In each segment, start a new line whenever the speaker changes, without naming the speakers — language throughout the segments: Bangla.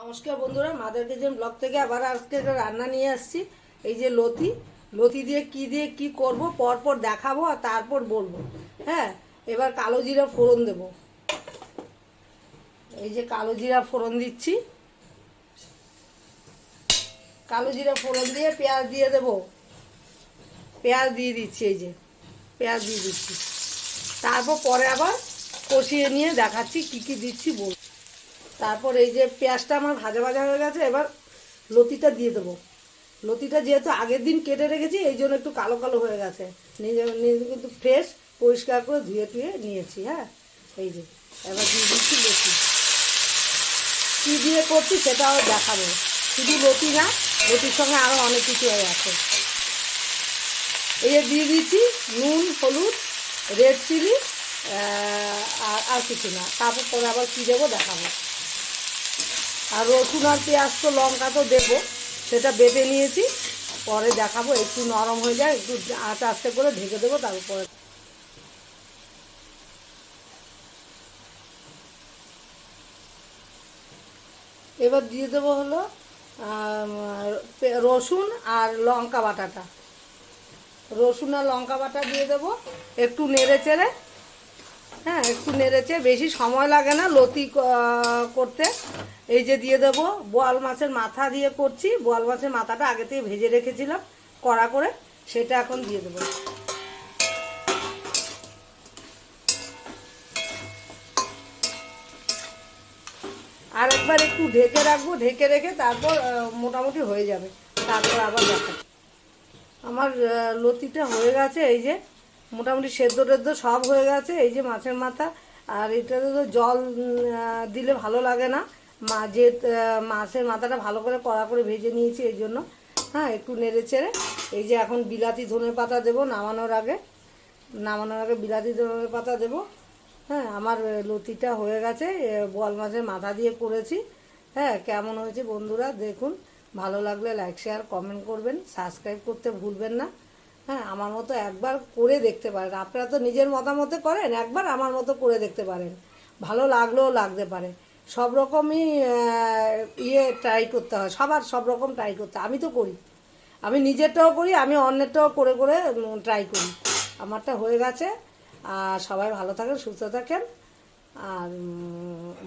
নমস্কার বন্ধুরা মাদার কিচেন ব্লগ থেকে আবার আজকে একটা রান্না নিয়ে আসছি। এই যে লতি লতি দিয়ে কি দিয়ে কি করব, পরপর দেখাবো আর তারপর বলব। হ্যাঁ এবার কালো জিরা ফোড়ন দেব। এই যে কালো জিরা ফোড়ন দিচ্ছি। কালো জিরা ফোড়ন দিয়ে পেঁয়াজ দিয়ে দেব। পেঁয়াজ দিয়ে দিচ্ছি, এই যে পেঁয়াজ দিয়ে দিচ্ছি। তারপর পরে আবার কষিয়ে নিয়ে দেখাচ্ছি কি কি দিচ্ছি বল তারপর এই যে পেঁয়াজটা আমার ভাজা ভাজা হয়ে গেছে, এবার লতিটা দিয়ে দেবো। লতিটা যেহেতু আগের দিন কেটে রেখেছি, এই জন্য একটু কালো কালো হয়ে গেছে। নিজে নিজে কিন্তু ফ্রেশ পরিষ্কার করে ধুয়ে টুয়ে নিয়েছি হ্যাঁ? এই যে, এবার দিয়ে দিচ্ছি লতি। কী দিয়ে করছি সেটাও দেখাবো। শুধু লতি না, লতির সঙ্গে আরও অনেক কিছু হয়ে আছে। এই যে দিয়ে দিচ্ছি নুন, হলুদ রেড চিলি আর আর কিছু না। তারপর পরে আবার কী দেবো দেখাবো। আর রসুন আর পেঁয়াজ তো লঙ্কা তো দেবো। সেটা বেটে নিয়েছি, পরে দেখাবো, একটু নরম হয়ে যায়, একটু আস্তে আস্তে করে ঢেকে দেবো, তারপরে। এবার দিয়ে দেবো হলো রসুন আর লঙ্কা বাটাটা। রসুন আর লঙ্কা বাটা দিয়ে দেবো, একটু নেড়ে চেড়ে। একটু নেড়েছে বেশি সময় লাগে না লতি করতে। এই যে দিয়ে দেবো, বোয়াল মাছের মাথা দিয়ে করছি। বোয়াল মাছের মাথাটা আগে থেকে ভেজে রেখেছিলাম, কড়া করে। সেটা এখন দিয়ে দেবো। আর একবার একটু ঢেকে রাখব, ঢেকে রেখে তারপর মোটামুটি হয়ে যাবে। তারপর আবার দেখাচ্ছি। আমার লতিটা হয়ে গেছে, এই যে। মোটামুটি সেদ্ধ টেদ্ধ সব হয়ে গেছে এই যে মাছের মাথা আর এটাতে তো জল দিলে ভালো লাগে না। মা যে মাছের মাথাটা ভালো করে কড়া করে ভেজে নিয়েছি এই জন্য। হ্যাঁ একটু নেড়ে চেড়ে। এই যে এখন বিলাতি ধনে পাতা দেবো নামানোর আগে। নামানোর আগে বিলাতি ধনে পাতা দেবো। হ্যাঁ আমার লতিটা হয়ে গেছে এ, বোয়াল মাছের মাথা দিয়ে করেছি। হ্যাঁ কেমন হয়েছে বন্ধুরা দেখুন। ভালো লাগলে লাইক শেয়ার কমেন্ট করবেন। সাবস্ক্রাইব করতে ভুলবেন না। হ্যাঁ আমার মতো একবার করে দেখতে পারেন। আপনারা তো নিজের মতামতে করেন, একবার আমার মতো করে দেখতে পারেন। ভালো লাগলেও লাগতে পারে। সব রকমই ইয়ে ট্রাই করতে হয়। সবার সব রকম ট্রাই করতে আমি তো করি। আমি নিজেরটাও করি, আমি অন্যেরটাও করে করে ট্রাই করি। আমারটা হয়ে গেছে। আর সবাই ভালো থাকেন, সুস্থ থাকেন। আর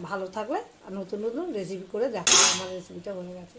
ভালো থাকলে নতুন নতুন রেসিপি করে দেখাবো। আমার রেসিপিটা হয়ে গেছে।